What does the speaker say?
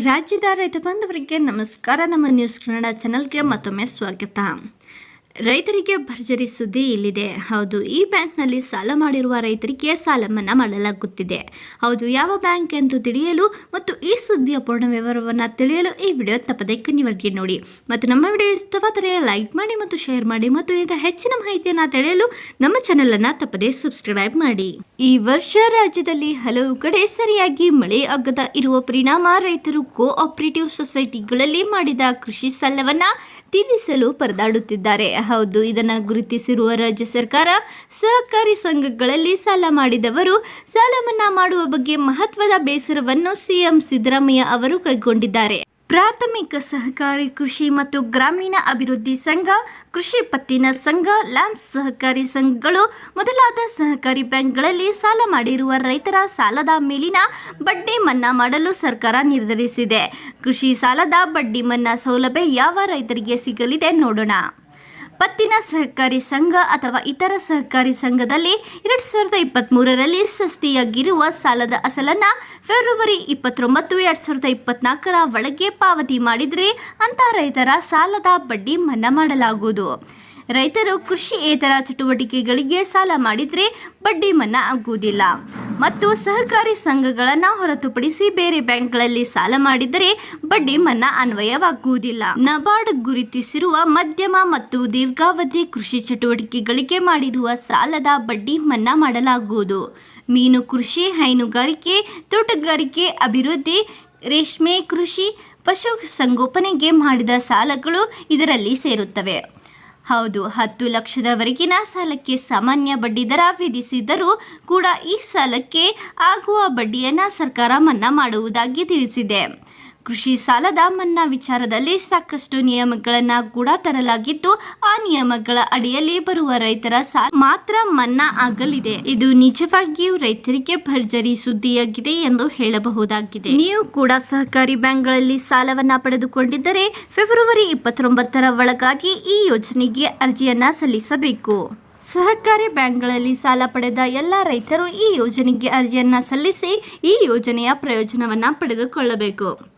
ರಾಜ್ಯದ ರೈತ ಬಾಂಧವರಿಗೆ ನಮಸ್ಕಾರ. ನಮ್ಮ ನ್ಯೂಸ್ ಕನ್ನಡ ಚಾನಲ್ಗೆ ಮತ್ತೊಮ್ಮೆ ಸ್ವಾಗತ. ರೈತರಿಗೆ ಭರ್ಜರಿ ಸುದ್ದಿ ಇಲ್ಲಿದೆ. ಹೌದು, ಈ ಬ್ಯಾಂಕ್ನಲ್ಲಿ ಸಾಲ ಮಾಡಿರುವ ರೈತರಿಗೆ ಸಾಲ ಮನ್ನಾ ಮಾಡಲಾಗುತ್ತಿದೆ. ಹೌದು, ಯಾವ ಬ್ಯಾಂಕ್ ಎಂದು ತಿಳಿಯಲು ಮತ್ತು ಈ ಸುದ್ದಿಯ ಪೂರ್ಣ ವಿವರವನ್ನು ತಿಳಿಯಲು ಈ ವಿಡಿಯೋ ತಪ್ಪದೆ ಕನ್ನಿವರ್ಗಿ ನೋಡಿ. ಮತ್ತು ನಮ್ಮ ವಿಡಿಯೋ ಇಷ್ಟವಾದರೆ ಲೈಕ್ ಮಾಡಿ ಮತ್ತು ಶೇರ್ ಮಾಡಿ ಮತ್ತು ಇಂತಹ ಹೆಚ್ಚಿನ ಮಾಹಿತಿಯನ್ನು ತಿಳಿಯಲು ನಮ್ಮ ಚಾನೆಲ್ ಅನ್ನು ತಪ್ಪದೆ ಸಬ್ಸ್ಕ್ರೈಬ್ ಮಾಡಿ. ಈ ವರ್ಷ ರಾಜ್ಯದಲ್ಲಿ ಹಲವು ಕಡೆ ಸರಿಯಾಗಿ ಮಳೆ ಆಗದ ಇರುವ ಪರಿಣಾಮ ರೈತರು ಕೋಆಪರೇಟಿವ್ ಸೊಸೈಟಿಗಳಲ್ಲಿ ಮಾಡಿದ ಕೃಷಿ ಸಾಲವನ್ನು ತೀರಿಸಲು ಪರದಾಡುತ್ತಿದ್ದಾರೆ. ಹೌದು. ಇದನ್ನು ಗುರುತಿಸಿರುವ ರಾಜ್ಯ ಸರ್ಕಾರ ಸಹಕಾರಿ ಸಂಘಗಳಲ್ಲಿ ಸಾಲ ಮಾಡಿದವರು. ಸಾಲ ಮನ್ನಾ ಮಾಡುವ ಬಗ್ಗೆ ಮಹತ್ವದ ಬೇಸರವನ್ನು ಸಿಎಂ ಸಿದ್ದರಾಮಯ್ಯ ಅವರು ಕೈಗೊಂಡಿದ್ದಾರೆ. ಪ್ರಾಥಮಿಕ ಸಹಕಾರಿ ಕೃಷಿ ಮತ್ತು ಗ್ರಾಮೀಣ ಅಭಿವೃದ್ಧಿ ಸಂಘ, ಕೃಷಿ ಪತ್ತಿನ ಸಂಘ, ಲ್ಯಾಂಪ್ಸ್ ಸಹಕಾರಿ ಸಂಘಗಳು ಮೊದಲಾದ ಸಹಕಾರಿ ಬ್ಯಾಂಕ್ಗಳಲ್ಲಿ ಸಾಲ ಮಾಡಿರುವ ರೈತರ ಸಾಲದ ಮೇಲಿನ ಬಡ್ಡಿ ಮನ್ನಾ ಮಾಡಲು ಸರ್ಕಾರ ನಿರ್ಧರಿಸಿದೆ. ಕೃಷಿ ಸಾಲದ ಬಡ್ಡಿ ಮನ್ನಾ ಸೌಲಭ್ಯ ಯಾವ ರೈತರಿಗೆ ಸಿಗಲಿದೆ ನೋಡೋಣ. ಪತ್ತಿನ ಸಹಕಾರಿ ಸಂಘ ಅಥವಾ ಇತರ ಸಹಕಾರಿ ಸಂಘದಲ್ಲಿ ಎರಡು ಸಾವಿರದ ಇಪ್ಪತ್ತ್ಮೂರರಲ್ಲಿ ಸಸ್ತಿಯಾಗಿರುವ ಸಾಲದ ಅಸಲನ್ನು ಫೆಬ್ರವರಿ ಇಪ್ಪತ್ತೊಂಬತ್ತು, ಎರಡು ಸಾವಿರದ ಇಪ್ಪತ್ನಾಲ್ಕರ ಒಳಗೆ ಪಾವತಿ ಮಾಡಿದರೆ ಅಂಥ ರೈತರ ಸಾಲದ ಬಡ್ಡಿ ಮನ್ನಾ ಮಾಡಲಾಗುವುದು. ರೈತರು ಕೃಷಿಯೇತರ ಚಟುವಟಿಕೆಗಳಿಗೆ ಸಾಲ ಮಾಡಿದರೆ ಬಡ್ಡಿ ಮನ್ನಾ ಆಗುವುದಿಲ್ಲ. ಮತ್ತು ಸಹಕಾರಿ ಸಂಘಗಳನ್ನು ಹೊರತುಪಡಿಸಿ ಬೇರೆ ಬ್ಯಾಂಕ್ಗಳಲ್ಲಿ ಸಾಲ ಮಾಡಿದರೆ ಬಡ್ಡಿ ಮನ್ನಾ ಅನ್ವಯವಾಗುವುದಿಲ್ಲ. ನಬಾರ್ಡ್ ಗುರುತಿಸಿರುವ ಮಧ್ಯಮ ಮತ್ತು ದೀರ್ಘಾವಧಿ ಕೃಷಿ ಚಟುವಟಿಕೆಗಳಿಗೆ ಮಾಡಿರುವ ಸಾಲದ ಬಡ್ಡಿ ಮನ್ನಾ ಮಾಡಲಾಗುವುದು. ಮೀನು ಕೃಷಿ, ಹೈನುಗಾರಿಕೆ, ತೋಟಗಾರಿಕೆ ಅಭಿವೃದ್ಧಿ, ರೇಷ್ಮೆ ಕೃಷಿ, ಪಶು ಸಂಗೋಪನೆಗೆ ಮಾಡಿದ ಸಾಲಗಳು ಇದರಲ್ಲಿ ಸೇರುತ್ತವೆ. ಹೌದು, ಹತ್ತು ಲಕ್ಷದವರೆಗಿನ ಸಾಲಕ್ಕೆ ಸಾಮಾನ್ಯ ಬಡ್ಡಿದರ ವಿಧಿಸಿದರೂ ಕೂಡ ಈ ಸಾಲಕ್ಕೆ ಆಗುವ ಬಡ್ಡಿಯನ್ನು ಸರ್ಕಾರ ಮನ್ನಾ ಮಾಡುವುದಾಗಿ ತಿಳಿಸಿದೆ. ಕೃಷಿ ಸಾಲದ ಮನ್ನಾ ವಿಚಾರದಲ್ಲಿ ಸಾಕಷ್ಟು ನಿಯಮಗಳನ್ನು ಕೂಡ ತರಲಾಗಿದ್ದು, ಆ ನಿಯಮಗಳ ಅಡಿಯಲ್ಲಿ ಬರುವ ರೈತರ ಸಾಲ ಮಾತ್ರ ಮನ್ನಾ ಆಗಲಿದೆ. ಇದು ನಿಜವಾಗಿಯೂ ರೈತರಿಗೆ ಭರ್ಜರಿ ಸುದ್ದಿಯಾಗಿದೆ ಎಂದು ಹೇಳಬಹುದಾಗಿದೆ. ನೀವು ಕೂಡ ಸಹಕಾರಿ ಬ್ಯಾಂಕ್ಗಳಲ್ಲಿ ಸಾಲವನ್ನ ಪಡೆದುಕೊಂಡಿದ್ದರೆ, ಫೆಬ್ರವರಿ ಇಪ್ಪತ್ತೊಂಬತ್ತರ ಒಳಗಾಗಿ ಈ ಯೋಜನೆಗೆ ಅರ್ಜಿಯನ್ನ ಸಲ್ಲಿಸಬೇಕು. ಸಹಕಾರಿ ಬ್ಯಾಂಕ್ಗಳಲ್ಲಿ ಸಾಲ ಪಡೆದ ಎಲ್ಲ ರೈತರು ಈ ಯೋಜನೆಗೆ ಅರ್ಜಿಯನ್ನ ಸಲ್ಲಿಸಿ, ಈ ಯೋಜನೆಯ ಪ್ರಯೋಜನವನ್ನ ಪಡೆದುಕೊಳ್ಳಬೇಕು.